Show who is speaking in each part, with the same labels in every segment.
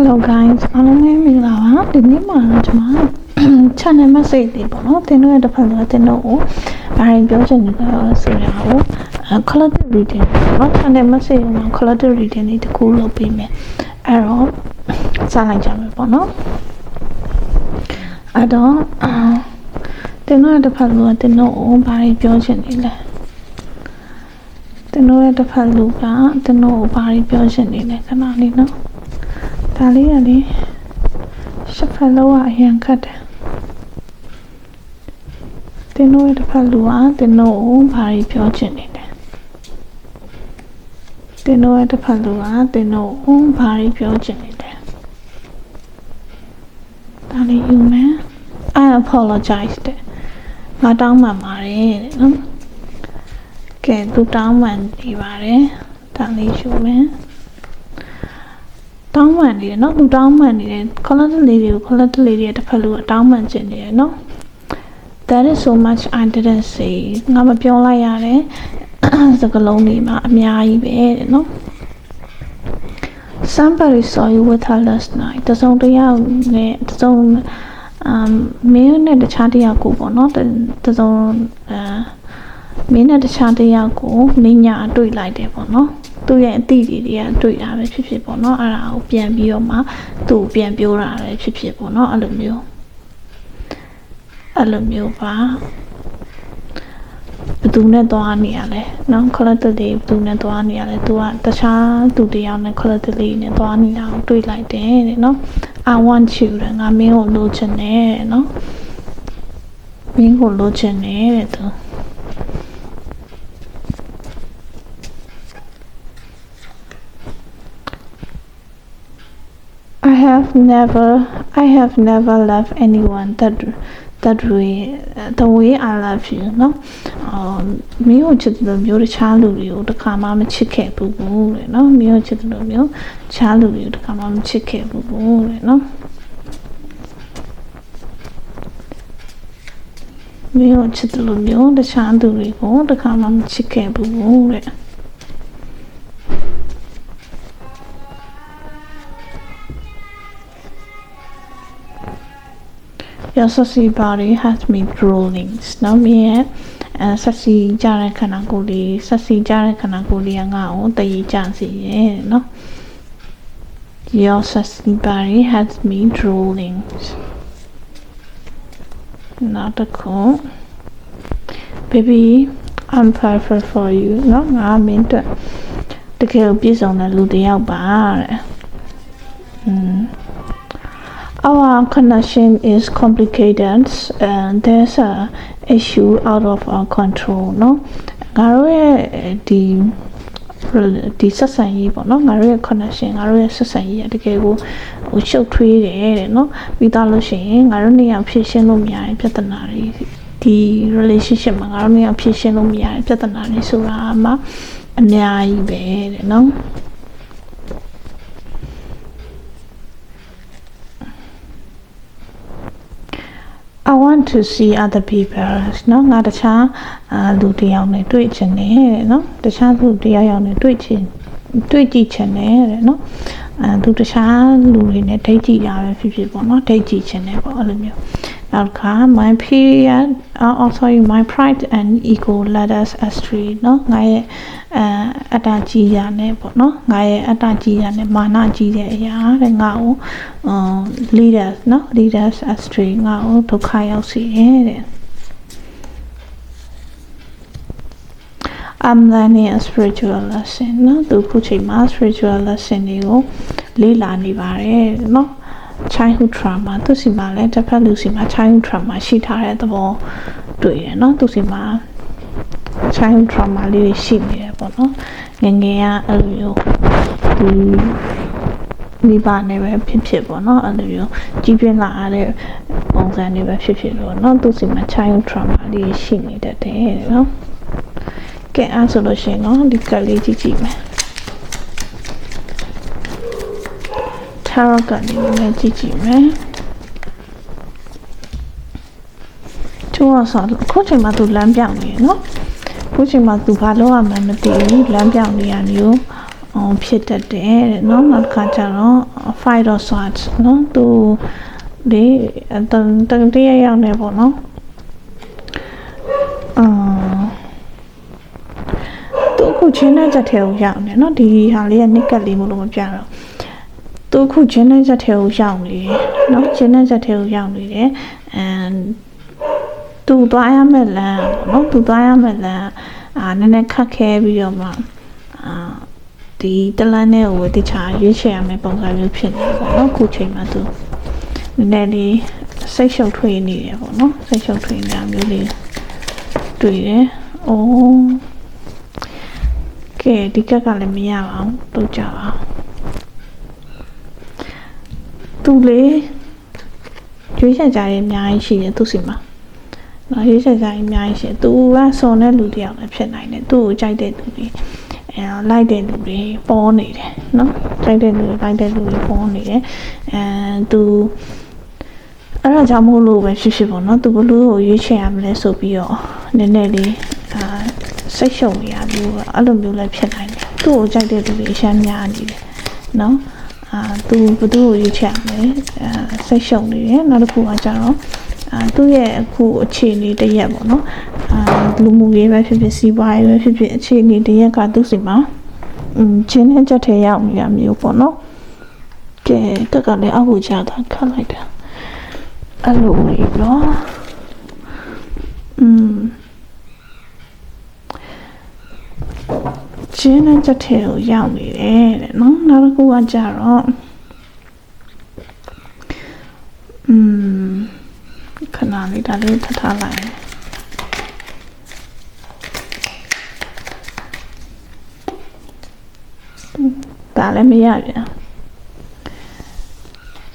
Speaker 1: Hello guys အားလုံးပဲမင်္ဂလာပါဒီနေ့မှာတော့ကျွန်မ channel message တွေပေါ့နော်သင်တို့ရဲ့တစ်ဖက်ကသင်တို့ကိုဘာတွေပြောချင်နေလဲဆိုရအောင်အဲ collective reading ပေါ့နော် channel message မှာ collective reading တွေတကူလုပ်ပေးမယ်အဲ့တော့စလိုက်ကြမယ်ပေါ့နော်အဲ့တော့အာသင်တို့ရဲ့တစ်ဖက်ကသင်တို့ကိုဘာတွေပြောချင်နေလဲသင်တို့ရဲ့တစ်ဖက်လူကသင်တို့ကိုဘာတွေပြောချင်နေလဲခဏလေးနော် ဒါလေးကလေရှစ်ဖက်လုံးကအရင်ခတ်တယ်တင်းတို့ရဲ့တစ်ဖက်လူကတင်းတို့ကိုဘာတွေပြောချင်နေလဲတင်းတို့ရဲ့တစ်ဖက်လူကတင်းတို့ကိုဘာတွေပြောချင်နေလဲဒါလေးယူမယ် I apologize တဲ့ငါတောင်းပန်ပါတယ်တဲ့နော်ကဲသူတောင်းပန်နေပါတယ်ဒါလေးယူမယ် တောင်းပန်နေတယ်နော်သူတောင်းပန်နေတယ် collective လေးတွေကို collective လေးတွေတစ်ဖက်လို့တောင်းပန်ကျင်နေတယ်နော် that is so much i didn't say ငါမပြောလိုက်ရတယ်စကလုံးတွေမှာအများကြီးပဲတဲ့နော် somebody saw you with her last night တစုံတစ်ယောက်နဲ့တစုံအမ်မင်းနဲ့တခြားတစ်ယောက်ကိုပေါ့နော်တစုံအမ်မင်းနဲ့တခြားတစ်ယောက်ကိုမင်းညာတွေ့လိုက်တယ်ပေါ့နော် သူ့ရဲ့အသည့်တွေတွေကတွေ့တာပဲဖြစ်ဖြစ်ပေါ့နော်အဲ့ဒါကိုပြန်ပြီးတော့မှသူ့ပြန်ပြောတာပဲဖြစ်ဖြစ်ပေါ့နော်အဲ့လိုမျိုးအဲ့လိုမျိုးပါဘသူနဲ့သွားနေရလဲနော် collectively ဘသူနဲ့သွားနေရလဲ तू ကတခြားသူတယောက်နဲ့ collectively နဲ့သွားနေတာကိုတွေ့လိုက်တယ်တဲ့နော် I want you တဲ့ငါမင်းကိုလိုချင်တယ်နော်မင်းကိုလိုချင်တယ်တဲ့သူ have never I have never loved anyone that that way the way I love you เนาะအော်မင်းကိုချစ်တယ်လို့မျိုးတခြားလူတွေကိုတစ်ခါမှမချစ်ခဲ့ဘူးဘူးတဲ့เนาะမင်းကိုချစ်တယ်လို့မျိုးတခြားလူတွေကိုတစ်ခါမှမချစ်ခဲ့ဘူးဘူးတဲ့เนาะမင်းကိုချစ်တယ်လို့မျိုးတခြားလူတွေကိုတစ်ခါမှမချစ်ခဲ့ဘူးဘူးတဲ့ Your sassy body has me drooling နော်မင်းရဲ့အဲဆက်စီကြတဲ့ခန္ဓာကိုယ်လေးဆက်စီကြတဲ့ခန္ဓာကိုယ်လေးကငါ့ကိုတည်ကြစီရဲ့နော် Your sassy body has me drooling နောက်တစ်ခု Baby I'm perfect for you နော်ငါမင်းအတွက်တကယ်ကိုပြည့်စုံတဲ့လူတစ်ယောက်ပါတဲ့อืม our connection is complicated and there's a issue out of our control เนาะငါတို့ရဲ့ဒီဒီဆက်ဆံရေးပေါ့နော်ငါတို့ရဲ့ connection ငါတို့ရဲ့ဆက်ဆံရေးကတကယ်ကိုဟိုရှုပ်ထွေးတယ်တဲ့နော်ပြီးသားလို့ရှိရင်ငါတို့နှစ်ယောက်ဖြည့်ရှင်းလို့မရတဲ့ပြဿနာတွေဒီ relationship မှာငါတို့နှစ်ယောက်ဖြည့်ရှင်းလို့မရတဲ့ပြဿနာတွေဆိုတာမှအများကြီးပဲတဲ့နော် I want to see other people เนาะငါတခြားအာလူတစ်ယောက်နဲ့တွေ့ချင်တယ်တဲ့เนาะတခြားလူတစ်ယောက်ယောက်နဲ့တွေ့ချင်တွေ့ကြည့်ချင်တယ်တဲ့เนาะအဲသူတခြားလူတွေနဲ့ဒိတ်ကြည့်ရပဲဖြစ်ဖြစ်ပေါ့เนาะဒိတ်ကြည့်ချင်တယ်ပေါ့အဲ့လိုမျိုး နောက်တစ်ခါ my period uh, also my pride and ego let us astray เนาะငါရဲ့အဲအတ္တကြီးရနဲ့ပေါ့เนาะငါရဲ့အတ္တကြီးရနဲ့မာနကြီးတဲ့အရာတဲ့ငါ့ကိုအမ် leaders เนาะ leaders astray ငါ့ကိုဒုက္ခရောက်စေရဲ့တဲ့ I'm learning a spiritual lesson เนาะသူခုချိန်မှာ spiritual lesson တွေကိုလေ့လာနေပါတယ်เนาะ childhood trauma သူစီမှာလည်းတစ်ဖက်လူစီမှာ childhood trauma ရှိထားတဲ့သဘောတွေ့တယ်เนาะသူစီမှာ childhood trauma လေးတွေရှိနေတယ်ပေါ့နော်ငယ်ငယ်ကအဲ့လိုမျိုးဒီမိဘနဲ့ပဲဖြစ်ဖြစ်ပေါ့နော်အဲ့လိုမျိုးကြီးပြင်းလာတဲ့ပုံစံတွေပဲဖြစ်ဖြစ်လို့เนาะသူစီမှာ childhood trauma လေးရှိနေတတ်တယ်เนาะကဲအဲ့ဆိုလို့ရှိရင်เนาะဒီကလေးကြည့်ကြည့်မယ် carrot ကနေလည်းကြည့်ကြည့်မယ်သူကဆောခုချိန်မှာသူလမ်းပြောင်းနေနော်ခုချိန်မှာသူဘာလုပ်ရမှန်းမသိဘူးလမ်းပြောင်းနေရမျိုးအောင်ဖြစ်တတ်တယ်တဲ့နော်နောက်တစ်ခါကျတော့ fight or swat နော်သူဒီအတန်တန်တရရောက်နေပေါ့နော်အာသူအခုချင်းတဲ့ချက်ထဲကိုရောက်နေနော်ဒီဟာလေးကနစ်ကက်လေးမလို့မပြတော့ သူအခုချင်းတဲ့ချက်ထဲကိုရောက်နေတယ်နော်ချင်းတဲ့ချက်ထဲကိုရောက်နေတယ် and သူသွားရမယ့်လမ်းပေါ့နော်သူသွားရမယ့်လမ်းအာနည်းနည်းခက်ခဲပြီးတော့မှအာဒီတလန်းနဲ့ကိုတခြားရွေးချယ်ရမယ့်ပုံစံမျိုးဖြစ်နေပေါ့နော်ခုချိန်မှာသူနည်းနည်းလေးစိတ်ရှုပ်ထွေးနေတယ်ပေါ့နော်စိတ်ရှုပ်ထွေးနေတာမျိုးလေးတွေ့တယ်။အိုးကဲဒီကက်ကလည်းမရပါဘူးတို့ကြပါ သူလေရွေးချယ်ကြရအများကြီးရှိတယ်သူစီမှာနော်ရေးချက်ဆိုင်အများကြီးရှင်သူကစုံတဲ့လူတယောက်လည်းဖြစ်နိုင်တယ်သူ့ကိုကြိုက်တဲ့လူတွေအဲလိုက်တဲ့လူတွေပေါ်နေတယ်နော်ကြိုက်တဲ့လူတွေလိုက်တဲ့လူတွေပေါ်နေတယ်အဲသူအဲ့ဒါကြောင့်မို့လို့ပဲဖြစ်ဖြစ်ပေါ့နော်သူဘလို့ကိုရွေးချယ်ရမလဲဆိုပြီးတော့နည်းနည်းလေးအာစိတ်ရှုံနေရမျိုးပေါ့အဲ့လိုမျိုးလည်းဖြစ်နိုင်တယ်သူ့ကိုကြိုက်တဲ့လူတွေအရှမ်းများနေတယ်နော် အာသူဘသူ့ကိုရွေးချယ်ရမလဲအာစိတ်ရှုံနေတယ်နောက်တစ်ခုကကြတော့ အာသူ့ရဲ့အခုအခြေအနေတစ်ရက်ပေါ့နော်အာလူမှုရေးပဲဖြစ်ဖြစ်စီးပွားရေးပဲဖြစ်ဖြစ်အခြေအနေတစ်ရက်ကသူ့စီမှာอืมချင်းနဲ့ချက်ထဲရောက်နေတာမျိုးပေါ့နော်ကဲတက်ကလည်းအောက်ကိုကျသွားခတ်လိုက်တာအဲ့လိုလေးနော်อืม ချင်းနဲ့ချက်ထဲကိုရောက်နေတယ်တဲ့နော်နောက်တစ်ခုကကြတော့อืมခဏလေးဒါလေးထပ်ထားလိုက်ဒါလည်းမရပြန်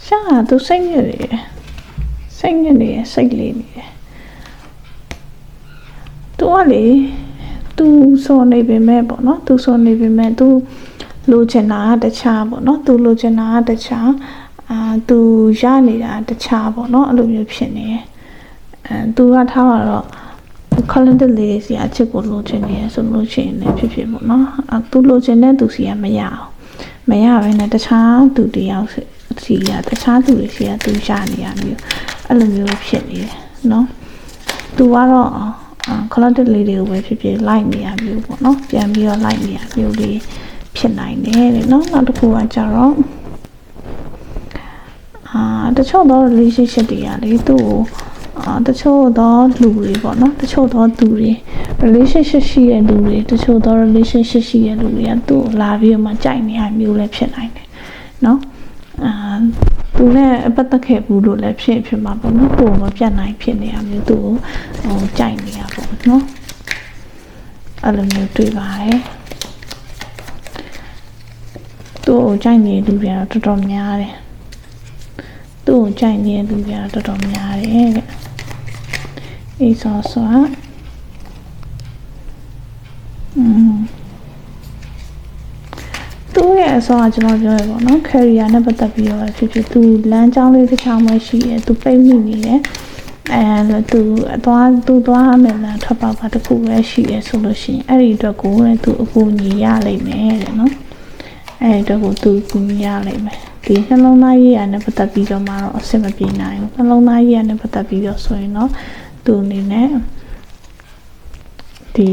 Speaker 1: ရှာသူစိတ်ညစ်နေတယ်စိတ်ညစ်နေတယ်စိတ်လေးနေတယ်သူကလေ သူစော်နေပေမဲ့ပေါ့နော်သူစော်နေပေမဲ့သူလိုချင်တာကတခြားပေါ့နော်သူလိုချင်တာကတခြားအာသူရနေတာတခြားပေါ့နော်အဲ့လိုမျိုးဖြစ်နေတယ်အဲသူကထားတော့ calendar လေးစီအချစ်ကိုလိုချင်နေရဆိုလို့ရှိရင်လည်းဖြစ်ဖြစ်ပေါ့နော်အဲသူလိုချင်တဲ့သူစီကမရအောင်မရဘဲနဲ့တခြားသူတယောက်စီကတခြားသူတွေစီကသူရနေရမျိုးအဲ့လိုမျိုးဖြစ်နေတယ်နော်သူကတော့ အာ calendar လေးတွေကိုပဲဖြစ်ဖြစ်လိုက်နေရမျိုးပေါ့နော်ပြန်ပြီးတော့လိုက်နေရမျိုးလေးဖြစ်နိုင်တယ်တဲ့နော်နောက်တစ်ခုကကြတော့အာတချို့တော့ relationship တွေကလေသူ့ကိုအာတချို့တော့လူတွေပေါ့နော်တချို့တော့သူတွေ relationship ရှိတဲ့လူတွေတချို့တော့ relationship ရှိတဲ့လူတွေကသူ့ကိုလာပြီးတော့မှကြိုက်နေရမျိုးလည်းဖြစ်နိုင်တယ်နော်အာ သူနဲ့ပတ်သက်ခဲ့ဘူးလို့လည်းဖြစ်ဖြစ်မှာပေါ့နော်ကိုယ်မပြတ်နိုင်ဖြစ်နေရမျိုးသူ့ကိုဟိုကြိုက်နေရပေါ့နော်အဲ့လိုမျိုးတွေ့ပါတယ်သူ့ကိုကြိုက်နေတဲ့လူတွေကတော့တော်တော်များတယ်သူ့ကိုကြိုက်နေတဲ့လူတွေကတော့တော်တော်များတယ်တဲ့အေးဆောဆောอืมသူ့ရဲ့ အစောကကျွန်တော်ပြောရပေါ့နော် career နဲ့ပတ်သက်ပြီးတော့ဖြစ်ဖြစ်သူလမ်းကြောင်းလေးတစ်ချောင်းမှရှိရဲသူပိတ်မိနေတယ်အဲသူအသွားသူသွားမယ်လမ်းထွက်ပေါက်ကတခုပဲရှိရဲဆိုလို့ရှိရင်အဲ့ဒီအတွက်ကိုလည်းသူအကူအညီရလိမ့်မယ်တဲ့နော်အဲ့ဒီအတွက်ကိုသူအကူအညီရလိမ့်မယ်ဒီနှလုံးသားရေးရနဲ့ပတ်သက်ပြီးတော့မှတော့အဆင်မပြေနိုင်ဘူးနှလုံးသားရေးရနဲ့ပတ်သက်ပြီးတော့ဆိုရင်တော့သူအနေနဲ့ဒီ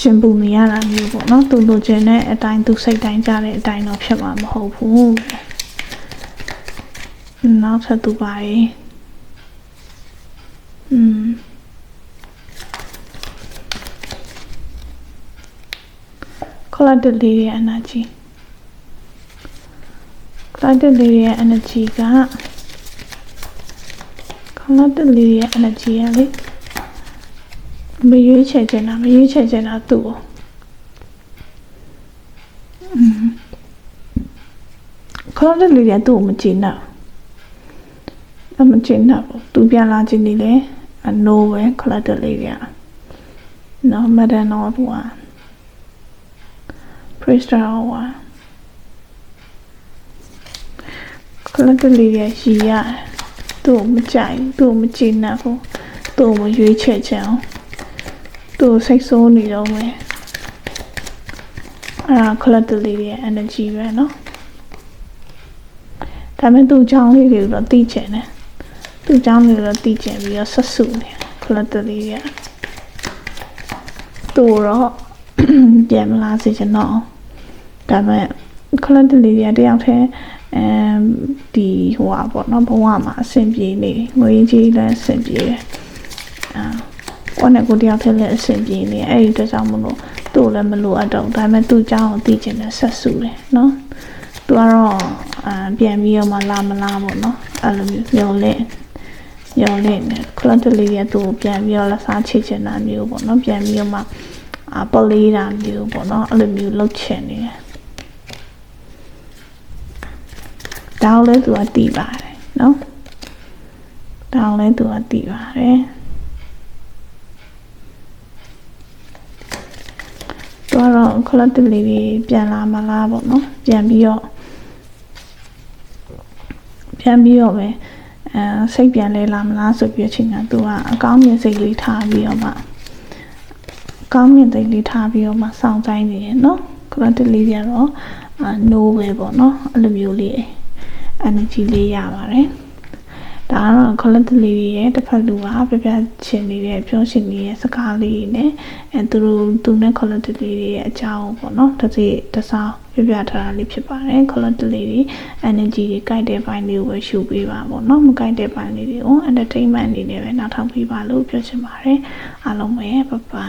Speaker 1: ရှင်ပူနေရတာမျိုးပေါ့နော်သူလိုချင်တဲ့အတိုင်းသူစိတ်တိုင်းကြတဲ့အတိုင်းတော့ဖြစ်မှာမဟုတ်ဘူးနောက်ထပ်သူပါရေอืมခလာတလေးရဲ့ energy ခလာတလေးရဲ့ energy ကခလာတလေးရဲ့ energy ရလေ မရွေးချယ်ချင်တာမရွေးချယ်ချင်တာသူ့ကိုခလာတလေးရဲ့သူ့ကိုမကြည့်တော့အမကြည့်တော့ဘူးသူပြန်လာခြင်းနေလေအနိုးပဲခလာတလေးရဲ့ no matter not one praise the Lord ခလကလေးရရှိရသူ့မကြိုက်သူ့မကြည့်နိုင်ဘူးသူ့မရွေးချယ်ချင်အောင် သူ့စိတ်ဆိုးနေတော့မယ် အဲ့ဒါ collective လေးရဲ့ energy ပဲเนาะဒါပေမဲ့သူ့အကြောင်းလေးတွေတော့သိချင်တယ်သူ့အကြောင်းလေးတော့သိချင်ပြီးတော့ဆက်စုနေ collective လေးရဲ့သူ့တော့ ပြန်မလာစေချင်တော့ဒါပေမဲ့ collective လေးတွေကတယောက်တည်းအဲဒီဟိုဟာပေါ့เนาะဘဝမှာအဆင်ပြေနေငွေကြီးလည်းအဆင်ပြေတယ်အာ ကိုနဲ့ကိုတယောက်ထဲလည်းအဆင်ပြေနေအဲ့ဒီအတွက်ကြောင့်မလို့သူ့ကိုလည်းမလိုအပ်တော့ဒါပေမဲ့သူ့အကြောင်းကိုသိချင်တဲ့ဆက်စုတယ်နော်သူကတော့အပြန်ပြီးတော့မလာမလာပေါ့နော်အဲ့လိုမျိုးညော်လင့်ညော်လင့်နေခလန်တလေးကသူ့ကိုပြန်ပြီးတော့လစားချေချင်တာမျိုးပေါ့နော်ပြန်ပြီးတော့မှအပလေးတာမျိုးပေါ့နော်အဲ့လိုမျိုးလှုပ်ချင်နေတယ်ဒါကိုလည်းသူကတည်ပါတယ်နော်ဒါကိုလည်းသူကတည်ပါတယ် သူကတော့ collective လေးတွေပြန်လာမလားပေါ့နော်ပြန်ပြီးတော့ပြန်ပြီးတော့ပဲအဲစိတ်ပြန်လဲလာမလားဆိုပြီးအချိန်ကသူကအကောင်းမြင်စိတ်လေးထားပြီးတော့မှအကောင်းမြင်စိတ်လေးထားပြီးတော့မှစောင့်ဆိုင်နေရနော် collective လေးတွေကတော့အာ no ပဲပေါ့နော်အဲ့လိုမျိုးလေး energy လေးရပါတယ် ဒါကတော့ collective လေးတွေရဲ့တစ်ဖက်လူကပြပြချင်းနေတဲ့ပြောရှင်နေတဲ့စကားလေးတွေနဲ့အဲသူတို့သူနဲ့ collective လေးတွေရဲ့အကြောင်းပေါ့နော်တစ်စီတစ်စောင်းပြပြထားတာလေးဖြစ်ပါတယ် collective လေးတွေ energy တွေကြိုက်တဲ့ဘိုင်းလေးကိုပဲရှုပေးပါပေါ့နော်မကြိုက်တဲ့ဘိုင်းလေးတွေကို entertainment အနေနဲ့ပဲနောက်ထောင်ပေးပါလို့ပြောချင်ပါတယ်အားလုံးပဲ bye bye